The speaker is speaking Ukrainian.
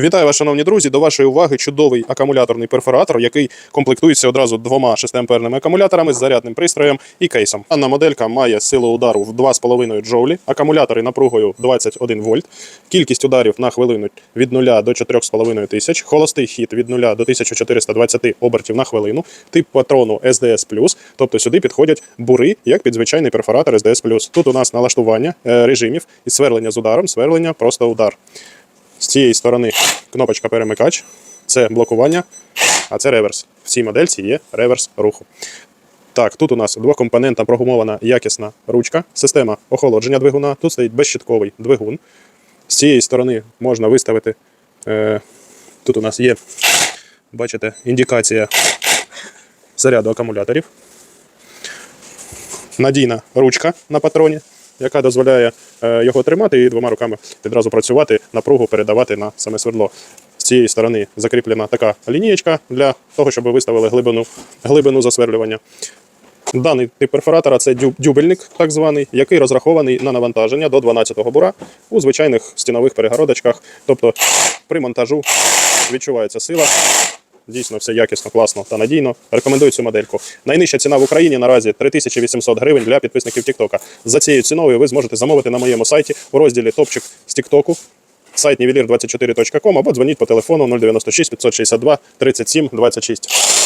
Вітаю вас, шановні друзі. До вашої уваги чудовий акумуляторний перфоратор, який комплектується одразу двома 6-амперними акумуляторами з зарядним пристроєм і кейсом. Дана моделька має силу удару в 2,5 джоулі, акумулятори напругою 21 вольт, кількість ударів на хвилину від 0 до 4,5 тисяч, холостий хід від 0 до 1420 обертів на хвилину, тип патрону SDS+, тобто сюди підходять бури, як під звичайний перфоратор SDS+. Тут у нас налаштування е, режимів і сверлення з ударом, сверлення просто удар. З цієї сторони кнопочка перемикач, це блокування, а це реверс. В цій модельці є реверс руху. Так, тут у нас двокомпонентна прогумована якісна ручка, система охолодження двигуна. Тут стоїть безщитковий двигун. З цієї сторони можна виставити. Е, тут у нас є, бачите, індикація заряду акумуляторів. Надійна ручка на патроні, яка дозволяє е, його тримати і двома руками відразу працювати, напругу передавати на саме свердло. З цієї сторони закріплена така лінієчка для того, щоб виставили глибину, глибину засверлювання. Даний тип перфоратора це дюбельник, так званий, який розрахований на навантаження до 12-го бура у звичайних стінових перегородочках. Тобто при монтажу відчувається сила. Дійсно, все якісно, класно та надійно. Рекомендую цю модельку. Найнижча ціна в Україні наразі 3800 гривень для підписників Тіктока. За цією ціною ви зможете замовити на моєму сайті у розділі Топчик з Тіктоку, сайт nivelir24.com або дзвоніть по телефону 096 562 37 26.